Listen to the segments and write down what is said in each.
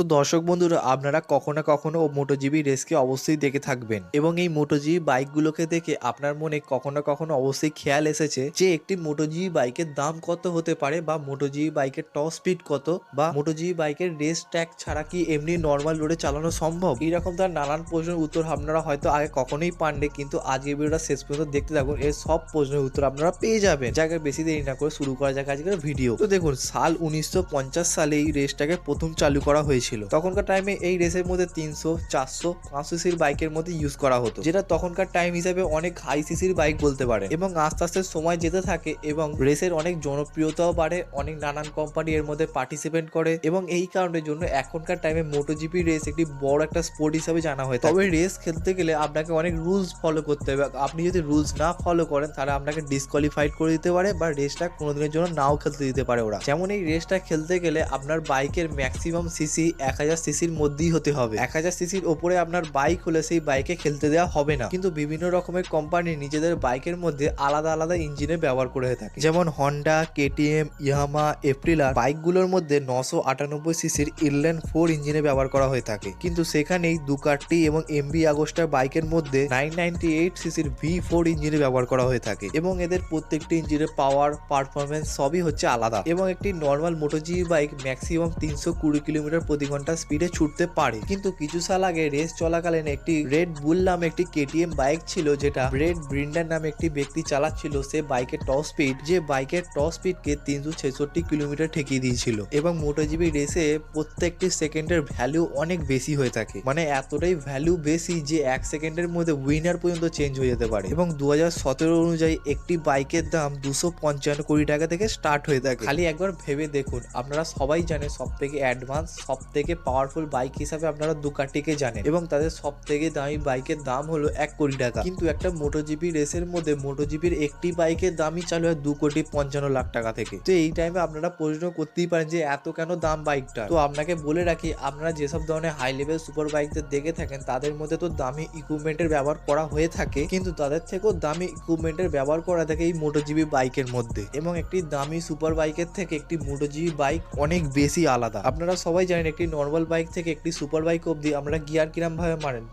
তো দর্শক বন্ধুরা, আপনারা কখনো কখনো মোটোজিবি রেসকে অবশ্যই দেখে থাকবেন। এবং এই মোটোজিবি বাইকগুলোকে দেখে আপনার মনে কখনো কখনো অবশ্যই খেয়াল এসেছে যে, একটি মোটোজিবি বাইকের দাম কত হতে পারে বা মোটোজিবি বাইকের টপ স্পিড কত বা মোটোজিবি বাইকের রেস ট্র্যাক ছাড়া কি এমনি নর্মাল রোডে চালানো সম্ভব? এইরকম তার নানান প্রশ্নের উত্তর আপনারা হয়তো আগে কখনোই পাননি, কিন্তু আজকের ভিডিওটা শেষ পর্যন্ত দেখতে থাকুন, এর সব প্রশ্নের উত্তর আপনারা পেয়ে যাবেন। জায়গায় বেশি দেরি না করে শুরু করা যাক আজকের ভিডিও। তো দেখুন, সাল উনিশশো পঞ্চাশ সালে এই রেসটাকে প্রথম চালু করা হয়েছিল তখনকার টাইমে এই রেসের মধ্যে তিনশো, চারশো, পাঁচশো সিসির বাইকের মধ্যে ইউজ করা হতো, যেটা তখনকার টাইম হিসাবে অনেক হাই সিসির বাইক বলতে পারে। এবং আস্তে আস্তে সময় যেতে থাকে এবং রেসের অনেক জনপ্রিয়তাও বাড়ে, অনেক নানান কোম্পানি এর মধ্যে পার্টিসিপেট করে এবং এই কারণের জন্য এখনকার টাইমে মোটোজিপি রেস একটি বড় একটা স্পোর্ট হিসাবে জানা হয় তবে রেস খেলতে গেলে আপনাকে অনেক রুলস ফলো করতে হবে। আপনি যদি রুলস না ফলো করেন, তাহলে আপনাকে ডিসকোয়ালিফাইড করে দিতে পারে বা রেসটা কোনোদিনের জন্য নাও খেলতে দিতে পারে ওরা। যেমন এই রেসটা খেলতে গেলে আপনার বাইকের ম্যাক্সিমাম সিসি এক হাজার সিসির মধ্যেই হতে হবে। এক হাজার সিসির ওপরে আপনার বাইক হলে সেই বাইকে খেলতে দেওয়া হবে না। কিন্তু বিভিন্ন রকমের কোম্পানি নিজেদের বাইকের মধ্যে আলাদা আলাদা ইঞ্জিনের ব্যবহার করে থাকে। যেমন হন্ডা কেটিএম ইয়ামা এপ্রিলার বাইকগুলোর মধ্যে নশো আটানব্বই সিসির ইনল্যান্ড ফোর ইঞ্জিনে ব্যবহার করা হয়ে থাকে। কিন্তু সেখানেই দুকাট্টি এবং এমবি আগস্টার বাইকের মধ্যে নাইন নাইনটি এইট সিসির ভি ফোর ইঞ্জিনে ব্যবহার করা হয়ে থাকে এবং এদের প্রত্যেকটি ইঞ্জিনের পাওয়ার পারফরমেন্স সবই হচ্ছে আলাদা। এবং একটি নর্মাল মোটোজিবি বাইক ম্যাক্সিমাম তিনশো কুড়ি কিলোমিটার প্রতি ঘণ্টা স্পিডে ছুটতে পারে। কিন্তু কিছু সাল আগে রেস চলাকালীন একটি রেড বুল নামে একটি কেটিএম বাইক ছিল, যেটা রেড ব্রিন্ডার নামে একটি ব্যক্তি চালাচ্ছিল। সে বাইকের টপ স্পিড যে বাইকের টপ স্পিডকে তিনশো ছেষট্টি কিলোমিটার ঠেকিয়ে দিয়েছিল। এবং মোটোজিবি রেসে প্রত্যেকটি সেকেন্ডের ভ্যালু অনেক বেশি হয়ে থাকে। মানে এতটাই ভ্যালু বেশি যে এক সেকেন্ডের মধ্যে উইনার পর্যন্ত চেঞ্জ হয়ে যেতে পারে। এবং দু হাজার সতেরো অনুযায়ী একটি বাইকের দাম দুশো পঞ্চান্ন কোটি টাকা থেকে স্টার্ট হয়ে থাকে। খালি একবার ভেবে দেখুন, আপনারা সবাই জানে সব থেকে অ্যাডভান্স সব থেকে পাওয়ারফুল বাইক হিসাবে আপনারা দুকাটিকে জানেন এবং তাদের সব থেকে দামি বাইকের দাম হলো এক কোটি টাকা। কিন্তু একটা মোটোজিপি রেসের মধ্যে মোটোজিপির একটি বাইকের দামই চালু হয় দু কোটি পঞ্চান্ন লাখ টাকা থেকে। তো এই টাইমে আপনারা প্রশ্ন করতেই পারেন যে এত কেন দাম বাইকটা তো আপনাকে বলে রাখি, আপনারা যেসব ধরনের হাই লেভেল সুপার বাইকদের দেখে থাকেন, তাদের মধ্যে তো দামি ইকুইপমেন্টের ব্যবহার করা হয়ে থাকে, কিন্তু তাদের থেকেও দামি ইকুইপমেন্টের ব্যবহার করা থাকে এই মোটোজিবি বাইকের মধ্যে। এবং একটি দামি সুপার বাইকের থেকে একটি মোটোজিবি বাইক অনেক বেশি আলাদা। আপনারা সবাই জানেন, একটি নর্মাল বাইক থেকে একটি সুপার বাইক অবধি আমরা গিয়ার কিরামভাবে মারেন?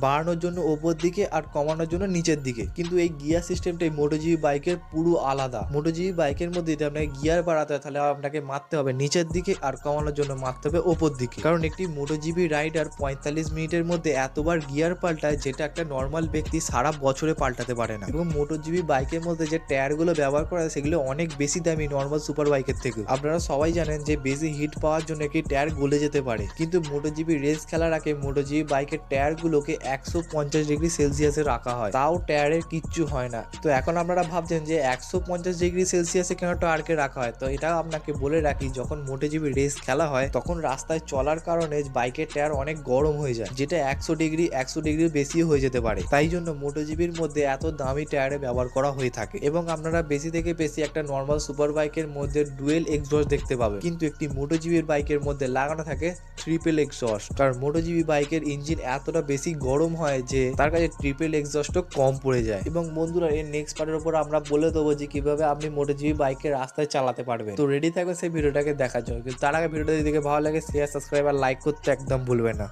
বাড়ানোর জন্য ওপর দিকে আর কমানোর জন্য নিচের দিকে। কিন্তু এই গিয়ার সিস্টেমটাই মোটোজিবি বাইকের পুরো আলাদা। মোটোজিবি বাইকের মধ্যে যদি আপনাকে গিয়ার বাড়াতে হয়, তাহলে আপনাকে মারতে হবে নিচের দিকে আর কমানোর জন্য মারতে হবে ওপর দিকে। কারণ একটি মোটোজিবি রাইডার পঁয়তাল্লিশ মিনিটের মধ্যে এতবার গিয়ার পাল্টায় যেটা একটা নর্মাল ব্যক্তি সারা বছরে পাল্টাতে পারে না। এবং মোটোজিবি বাইকের মধ্যে যে টায়ারগুলো ব্যবহার করা হয়, সেগুলো অনেক বেশি দামি নর্মাল সুপার বাইকের থেকে আপনারা সবাই জানেন যে বেশি হিট পাওয়ার জন্য একটি টায়ার গলে যেতে পারে। কিন্তু মোটোজিবি রেস খেলার আগে মোটোজিবি বাইকের টায়ারগুলোকে একশো পঞ্চাশ ডিগ্রি সেলসিয়াসে রাখা হয়। তাও টায়ারের কিচ্ছু হয় না। তো এখন আপনারা ভাবছেন যে একশো পঞ্চাশ ডিগ্রি সেলসিয়াসে কেন টায়ারকে রাখা হয়? তো এটা আপনাকে বলে রাখি, যখন মোটোজিবি রেস খেলা হয়, তখন রাস্তায় চলার কারণে বাইকের টায়ার অনেক গরম হয়ে যায়, যেটা একশো ডিগ্রি, একশো ডিগ্রির বেশিও হয়ে যেতে পারে। তাই জন্য মোটোজিবির মধ্যে এত দামি টায়ারে ব্যবহার করা হয়ে থাকে। এবং আপনারা বেশি থেকে বেশি একটা নর্মাল সুপার বাইকের মধ্যে ডুয়েল এক্সস্ট দেখতে পাবেন। কিন্তু একটি মোটোজিবির বাইকের মধ্যে লাগানো থাকে ট্রিপল এক্সস্ট কারণ মোটোজিবি বাইকের ইঞ্জিন এতটা বেশি গরম হয় যে তার কাছে ট্রিপল এক্সস্টও কম পড়ে যায়। এবং বন্ধুরা, এর নেক্সট পার্টের উপর আমরা বলে দেবো যে কীভাবে আপনি মোটোজিবি বাইকের রাস্তায় চালাতে পারবেন। তো রেডি থাকবে সেই ভিডিওটাকে দেখার জন্য। কিন্তু তার আগে ভিডিওটা যদি ভালো লাগে শেয়ার সাবস্ক্রাইব আর লাইক করতে একদম ভুলবে না।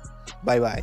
Bye bye